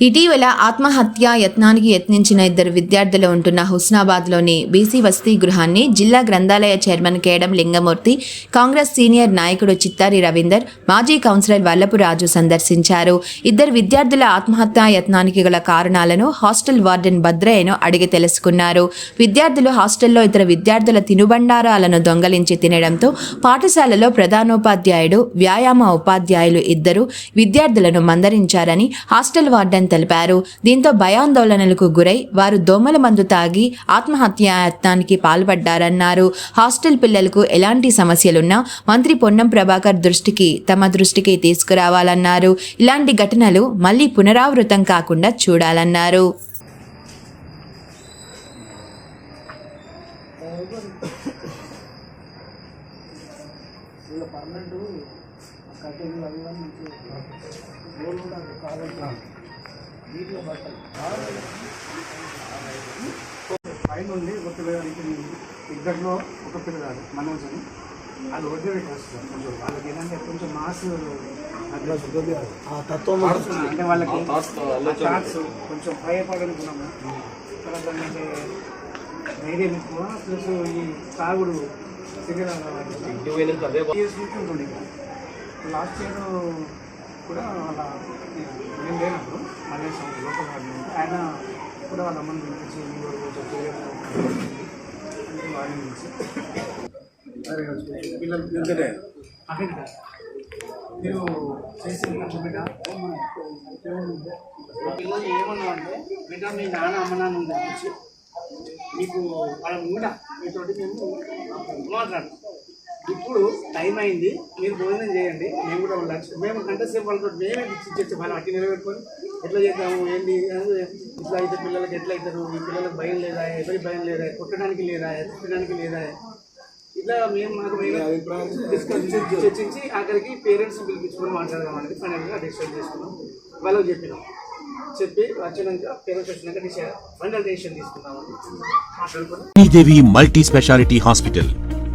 ఇటీవల ఆత్మహత్యా యత్నానికి యత్నించిన ఇద్దరు విద్యార్థులు ఉంటున్న హుస్నాబాద్లోని బీసీ వసతి గృహాన్ని జిల్లా గ్రంథాలయ చైర్మన్ కేడం లింగమూర్తి కాంగ్రెస్ సీనియర్ నాయకుడు చిత్తారి రవీందర్ మాజీ కౌన్సిలర్ వల్లపు రాజు సందర్శించారు. ఇద్దరు విద్యార్థుల ఆత్మహత్యా యత్నానికి గల కారణాలను హాస్టల్ వార్డెన్ భద్రయ్యను అడిగి తెలుసుకున్నారు. విద్యార్థులు హాస్టల్లో ఇతర విద్యార్థుల తినుబండారాలను దొంగలించి తినడంతో పాఠశాలలో ప్రధానోపాధ్యాయుడు వ్యాయామ ఉపాధ్యాయులు ఇద్దరు విద్యార్థులను మందరించారని హాస్టల్ వార్డెన్ తెలిపారు. దీంతో భయాందోళనలకు గురై వారు దోమల మందు తాగి ఆత్మహత్యాయత్నానికి పాల్పడ్డారన్నారు. హాస్టల్ పిల్లలకు ఎలాంటి సమస్యలున్నా మంత్రి పొన్నం ప్రభాకర్ దృష్టికి తమ దృష్టికి తీసుకురావాలన్నారు. ఇలాంటి ఘటనలు మళ్ళీ పునరావృతం కాకుండా చూడాలన్నారు. పర్మనెంట్ పైన ఉంది ఒక పిల్లగాడికి ఇద్దరిలో ఒక పిల్లగాడు మనోజ్ అని. వాళ్ళు వడ్డీ వస్తారు కొంచెం వాళ్ళకి ఏంటంటే కొంచెం మాస్ తత్వం అంటే వాళ్ళకి థాట్స్ కొంచెం భయపడని గుణము తర్వాత ఏంటంటే ధైర్యం ఎక్కువ ప్లస్ ఈ తాగుడు సిగరెట్ లాస్ట్ ఇయర్ కూడా వాళ్ళ నేను లేనప్పుడు మళ్ళీ లోకల్ ఉంటే ఆయన కూడా వాళ్ళ అమ్మని పిలిపించి మీరు కొంచెం అంటే వాడిని పిలిచి. పిల్లలు పిల్లలే అక్కడ మీరు చేసి బిడ్డ పిల్లలు ఏమన్నా అంటే బిడ్డ మీ నాన్న అమ్మ నాన్న మీకు వాళ్ళ ముంగట మీతోటి మేము మాట్లాడతాం. ఇప్పుడు టైం అయింది. మీరు భోజనం చేయండి. మేము కూడా లంచ్ మేము గంట సేపు వాళ్ళతో మేమే ఇచ్చేసి వాళ్ళు అట్టి నిలబెట్టుకొని ఎట్లా చేద్దాము ఏంటి? ఇట్లా అయితే పిల్లలకి ఎట్లా అవుతారు? ఈ పిల్లలకు భయం లేదా? ఎవరి భయం లేదా? కొట్టడానికి లేదా? తిట్టడానికి లేదా? ఇట్లా మేము మాకు మేమే డిస్కస్ చర్చించి ఆఖరికి పేరెంట్స్ పిలిపించుకొని మాట్లాడదాం అనేది ఫైనల్గా డిసైడ్ చేసుకున్నాం. వాళ్ళకి చెప్పినాం. చెప్పి వచ్చినాక పేరెంట్స్ వచ్చినాక డిసైడ్ ఫైనల్ డెసిషన్ తీసుకుందామని మాట్లాడుకొని Sridevi multi speciality hospital.